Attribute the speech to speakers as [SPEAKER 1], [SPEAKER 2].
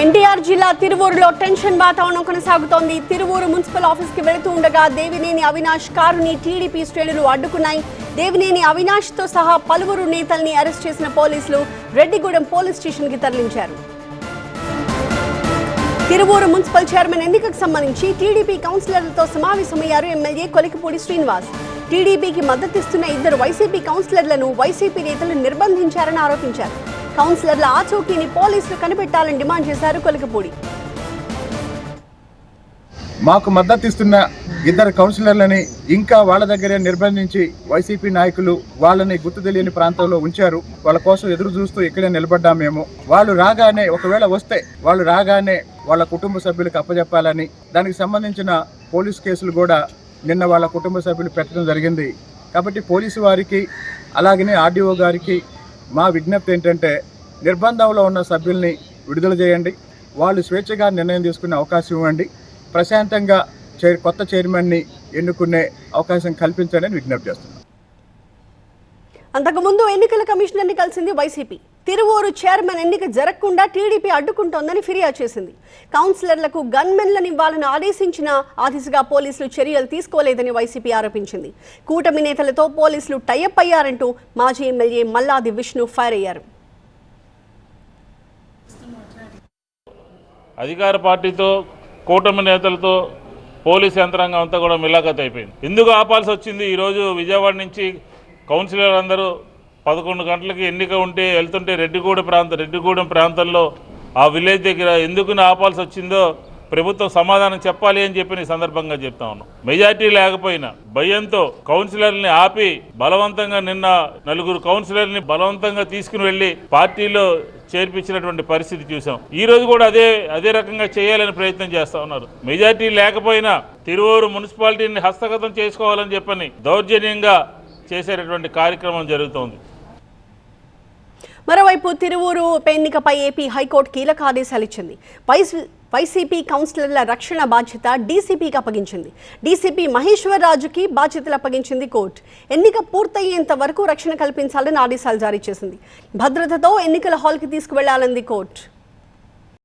[SPEAKER 1] ఎన్టీఆర్ జిల్లా తిరువూరులో టెన్షన్ వాతావరణం కొనసాగుతోంది. తిరువూరు మున్సిపల్ ఆఫీస్కి వెళుతూ ఉండగా దేవినేని అవినాష్ కారుని టీడీపీ శ్రేణులు అడ్డుకున్నాయి. దేవినేని అవినాష్తో సహా పలువురు నేతల్ని అరెస్ట్ చేసిన పోలీసులు రెడ్డిగూడెం పోలీస్ స్టేషన్కి తరలించారు. తిరువూరు మున్సిపల్ చైర్మన్ ఎన్నికకు సంబంధించి టీడీపీ కౌన్సిలర్లతో సమావేశమయ్యారు ఎమ్మెల్యే కొలికిపూడి శ్రీనివాస్. టీడీపీకి మద్దతిస్తున్న ఇద్దరు వైసీపీ కౌన్సిలర్లను వైసీపీ నేతలు నిర్బంధించారని ఆరోపించారు. కౌన్సిలర్ల ఆచూకీని పోలీసులు కనిపెట్టాలని డిమాండ్ చేశారు కొలికిపూడి.
[SPEAKER 2] మాకు మద్దతు ఇస్తున్న ఇద్దరు కౌన్సిలర్లని ఇంకా వాళ్ళ దగ్గరే నిర్బంధించి వైసీపీ నాయకులు వాళ్ళని గుర్తు తెలియని ప్రాంతంలో ఉంచారు. వాళ్ళ కోసం ఎదురు చూస్తూ ఇక్కడే నిలబడ్డాం మేము. వాళ్ళు రాగానే ఒకవేళ వస్తే వాళ్ళు రాగానే వాళ్ళ కుటుంబ సభ్యులకు అప్పజెప్పాలని దానికి సంబంధించిన పోలీస్ కేసులు కూడా నిన్న వాళ్ళ కుటుంబ సభ్యులు పెట్టడం జరిగింది. కాబట్టి పోలీసు వారికి అలాగనే ఆర్డీఓ గారికి మా విజ్ఞప్తి ఏంటంటే నిర్బంధంలో ఉన్న సభ్యుల్ని విడుదల చేయండి. వాళ్ళు స్వేచ్ఛగా నిర్ణయం తీసుకునే అవకాశం ఇవ్వండి. ప్రశాంతంగా చైర్ కొత్త చైర్మన్ని ఎన్నుకునే అవకాశం కల్పించండి అని విజ్ఞప్తి చేస్తున్నాను
[SPEAKER 1] అంతకుముందు ఎన్నికల కమిషనర్ని కలిసింది వైసీపీ. తిరువూరు చైర్మన్ ఎన్నిక జరగకుండా టీడీపీ అడ్డుకుంటోందని ఫిర్యాదు చేసింది. కౌన్సిలర్లకు గన్మెన్లను ఇవ్వాలని ఆదేశించిన ఆ దిశగా పోలీసులు చర్యలు తీసుకోలేదని వైసీపీ ఆరోపించింది. కూటమి నేతలతో పోలీసులు టైఅప్ అయ్యారంటూ మాజీ ఎమ్మెల్యే మల్లాది విష్ణు ఫైర్ అయ్యారు.
[SPEAKER 3] అధికార పార్టీతో కూటమి నేతలతో పోలీస్ యంత్రాంగం అంతా కూడా మిలాఖత్ అయిపోయింది. ఎందుకు ఆపాల్సి వచ్చింది ఈరోజు విజయవాడ నుంచి కౌన్సిలర్ అందరూ పదకొండు గంటలకి ఎన్నిక ఉంటే వెళ్తుంటే రెడ్డిగూడెం ప్రాంతం రెడ్డిగూడెం ప్రాంతంలో ఆ విలేజ్ దగ్గర ఎందుకు ఆపాల్సి వచ్చిందో ప్రభుత్వం సమాధానం చెప్పాలి అని చెప్పి ఈ సందర్భంగా చెప్తా ఉన్నాం. మెజార్టీ లేకపోయినా భయంతో కౌన్సిలర్ని ఆపి బలవంతంగా నిన్న నలుగురు కౌన్సిలర్ని బలవంతంగా తీసుకుని వెళ్ళి పార్టీలో చేర్పించినటువంటి పరిస్థితి చూసాం. ఈ రోజు కూడా అదే అదే రకంగా చేయాలని ప్రయత్నం చేస్తా ఉన్నారు. మెజార్టీ లేకపోయినా తిరువూరు మున్సిపాలిటీని హస్తగతం చేసుకోవాలని చెప్పని దౌర్జన్యంగా చేసేటటువంటి కార్యక్రమం జరుగుతోంది.
[SPEAKER 1] మరోవైపు తిరువూరు ఉప ఎన్నికపై ఏపీ హైకోర్టు కీలక ఆదేశాలు ఇచ్చింది. వైసీపీ కౌన్సిలర్ల రక్షణ బాధ్యత డీసీపీకి అప్పగించింది. డీసీపీ మహేశ్వరరాజుకి బాధ్యతలు అప్పగించింది కోర్టు. ఎన్నిక పూర్తయ్యేంత వరకు రక్షణ కల్పించాలని ఆదేశాలు జారీ చేసింది. భద్రతతో ఎన్నికల హాల్కి తీసుకువెళ్ళాలంది కోర్టు.